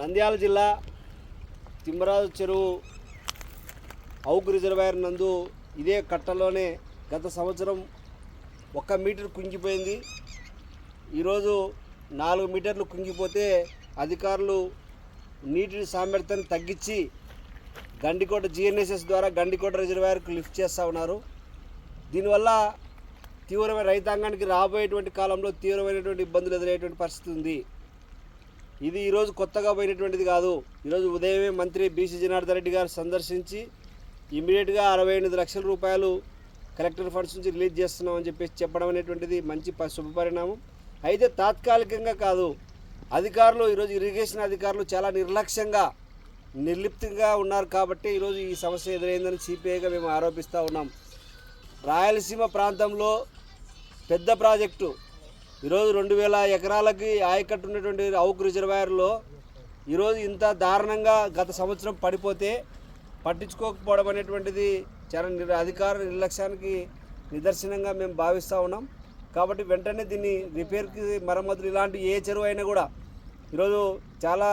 నంద్యాల జిల్లా తిమ్మరాజు చెరువు ఔక్ రిజర్వాయర్ నందు ఇదే కట్టలోనే గత సంవత్సరం ఒక్క మీటర్ కుంగిపోయింది. ఈరోజు నాలుగు మీటర్లు కుంగిపోతే అధికారులు నీటి సామర్థ్యాన్ని తగ్గించి గండికోట జిఎన్ఎస్ఎస్ ద్వారా గండికోట రిజర్వాయర్కు లిఫ్ట్ చేస్తూ ఉన్నారు. దీనివల్ల తీవ్రమైన రైతాంగానికి రాబోయేటువంటి కాలంలో తీవ్రమైనటువంటి ఇబ్బందులు ఎదురయ్యేటువంటి పరిస్థితి ఉంది. ఇది ఈరోజు కొత్తగా పోయినటువంటిది కాదు. ఈరోజు ఉదయమే మంత్రి బీసీ జనార్దన్ రెడ్డి గారు సందర్శించి ఇమీడియట్గా అరవై ఎనిమిది లక్షల రూపాయలు కలెక్టర్ ఫండ్స్ నుంచి రిలీజ్ చేస్తున్నామని చెప్పేసి చెప్పడం అనేటువంటిది మంచి శుభపరిణామం అయితే తాత్కాలికంగా కాదు అధికారులు ఈరోజు ఇరిగేషన్ అధికారులు చాలా నిర్లక్ష్యంగా నిర్లిప్తంగా ఉన్నారు కాబట్టి ఈరోజు ఈ సమస్య ఎదురైందని సిపిఐగా మేము ఆరోపిస్తూ ఉన్నాం. రాయలసీమ ప్రాంతంలో పెద్ద ప్రాజెక్టు ఈరోజు రెండు వేల ఎకరాలకి ఆయకట్టు ఉన్నటువంటి అవుక్ రిజర్వాయర్లో ఈరోజు ఇంత దారుణంగా గత సంవత్సరం పడిపోతే పట్టించుకోకపోవడం అనేటువంటిది చాలా అధికార నిర్లక్ష్యానికి నిదర్శనంగా మేము భావిస్తూ ఉన్నాం. కాబట్టి వెంటనే దీన్ని రిపేర్కి మరమ్మతులు ఇలాంటి ఏ చెరువు అయినా కూడా ఈరోజు చాలా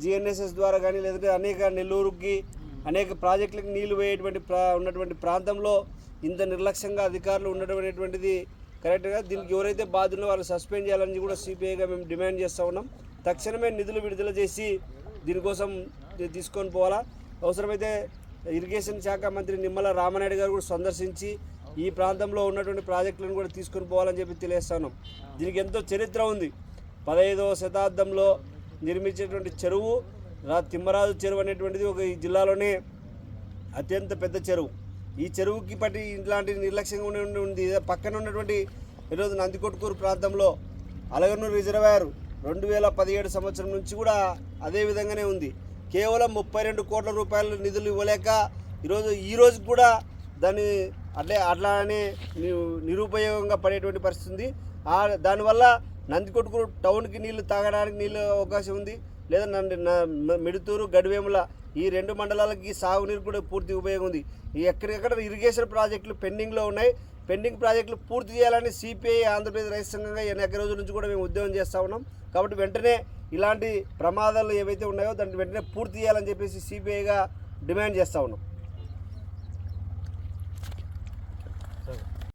జిఎన్ఎస్ఎస్ ద్వారా కానీ లేదంటే అనేక నెల్లూరుకి అనేక ప్రాజెక్టులకు నీళ్ళు వేయేటువంటి ప్రా ఉన్నటువంటి ప్రాంతంలో ఇంత నిర్లక్ష్యంగా అధికారులు ఉండటం అనేటువంటిది కరెక్ట్గా దీనికి ఎవరైతే బాధ్యులు వాళ్ళు సస్పెండ్ చేయాలని కూడా సిపిఐగా మేము డిమాండ్ చేస్తూ ఉన్నాం. తక్షణమే నిధులు విడుదల చేసి దీనికోసం తీసుకొని పోవాలా? అవసరమైతే ఇరిగేషన్ శాఖ మంత్రి నిమ్మల రామనాయుడు గారు కూడా సందర్శించి ఈ ప్రాంతంలో ఉన్నటువంటి ప్రాజెక్టులను కూడా తీసుకొని పోవాలని చెప్పి తెలియస్తున్నాం దీనికి ఎంతో చరిత్ర ఉంది. పదహైదవ శతాబ్దంలో నిర్మించేటువంటి చెరువు తిమ్మరాజు చెరువు అనేటువంటిది ఒక ఈ జిల్లాలోనే అత్యంత పెద్ద చెరువు. ఈ చెరువుకి పట్టి ఇట్లాంటి నిర్లక్ష్యంగా ఉండి ఉంది. పక్కన ఉన్నటువంటి ఈరోజు నందికొట్కూరు ప్రాంతంలో అలగనూరు రిజర్వాయర్ రెండు వేల పదిహేడు సంవత్సరం నుంచి కూడా అదే విధంగానే ఉంది. కేవలం ముప్పై రెండు కోట్ల రూపాయల నిధులు ఇవ్వలేక ఈరోజు ఈ రోజు కూడా దాన్ని అట్లే అట్లానే ని- నిరుపయోగంగా పడేటువంటి పరిస్థితి ఉంది. దానివల్ల నందికొట్కూరు టౌన్కి నీళ్ళు తాగడానికి నీళ్ళు అవకాశం ఉంది. లేదా మిడుతూరు గడివేముల ఈ రెండు మండలాలకి సాగునీరు కూడా పూర్తి ఉపయోగం ఉంది. ఈ ఇరిగేషన్ ప్రాజెక్టులు పెండింగ్లో ఉన్నాయి పెండింగ్ ప్రాజెక్టులు పూర్తి చేయాలని సిపిఐ ఆంధ్రప్రదేశ్ రైతు సంఘంగా అనేక రోజుల నుంచి కూడా మేము ఉద్యోగం చేస్తూ ఉన్నాం. కాబట్టి వెంటనే ఇలాంటి ప్రమాదాలు ఏవైతే ఉన్నాయో దాన్ని వెంటనే పూర్తి చేయాలని చెప్పేసి సిపిఐగా డిమాండ్ చేస్తూ ఉన్నాం.